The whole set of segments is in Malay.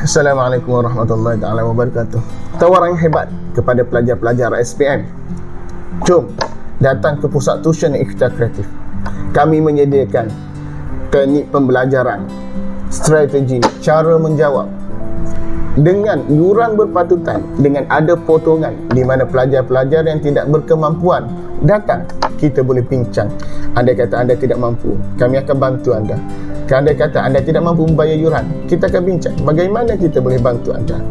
Assalamualaikum warahmatullahi taala wabarakatuh. Tawaran hebat kepada pelajar-pelajar SPM. Jom datang ke pusat tuition ikhtiar kreatif. Kami menyediakan teknik pembelajaran, strategi, cara menjawab dengan yuran berpatutan dengan ada potongan di mana pelajar-pelajar yang tidak berkemampuan datang kita boleh bincang anda kata anda tidak mampu kami akan bantu anda anda kata anda tidak mampu membayar yuran kita akan bincang bagaimana kita boleh bantu anda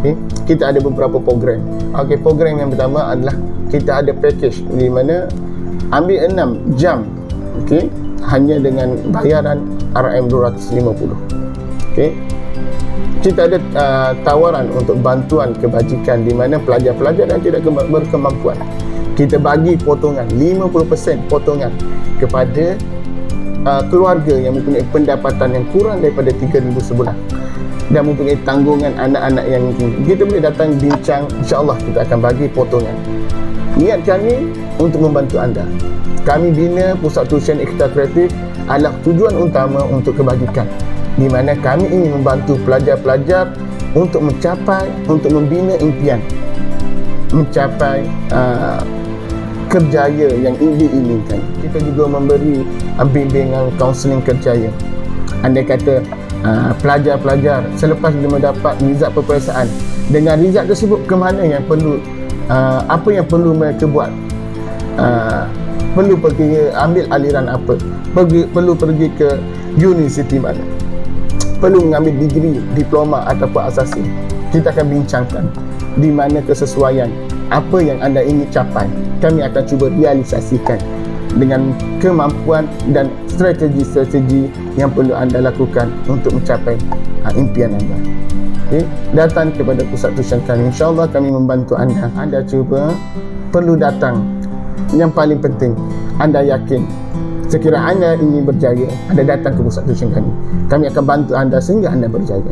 okay? kita ada beberapa program okay, program yang pertama adalah kita ada package di mana ambil 6 jam okay? hanya dengan bayaran RM250 okay? kita ada uh, tawaran untuk bantuan kebajikan di mana pelajar-pelajar yang tidak berkemampuan kita bagi potongan 50% potongan kepada uh, keluarga yang mempunyai pendapatan yang kurang daripada 3000 sebulan dan mempunyai tanggungan anak-anak yang kita boleh datang bincang insyaAllah kita akan bagi potongan. Niat kami untuk membantu anda. Kami bina pusat tuition ikhtiar kreatif adalah tujuan utama untuk kebajikan. Di mana kami ingin membantu pelajar-pelajar untuk mencapai untuk membina impian. Mencapai uh, kerjaya yang diinginkan. Kita juga memberi bimbingan kaunseling kerjaya. Anda kata uh, pelajar-pelajar selepas dia mendapat rizat peperiksaan dengan rizat tersebut ke mana yang perlu uh, apa yang perlu mereka buat? Uh, perlu pergi ambil aliran apa? Pergi, perlu pergi ke universiti mana? Perlu mengambil degree, diploma ataupun asasi. Kita akan bincangkan di mana kesesuaian apa yang anda ingin capai. Kami akan cuba realisasikan dengan kemampuan dan strategi-strategi yang perlu anda lakukan untuk mencapai uh, impian anda. Okay. Datang kepada pusat tuition kami. InsyaAllah kami membantu anda. Anda cuba perlu datang. Yang paling penting, anda yakin Sekiranya anda ingin berjaya, anda datang ke pusat tuition kami. Kami akan bantu anda sehingga anda berjaya.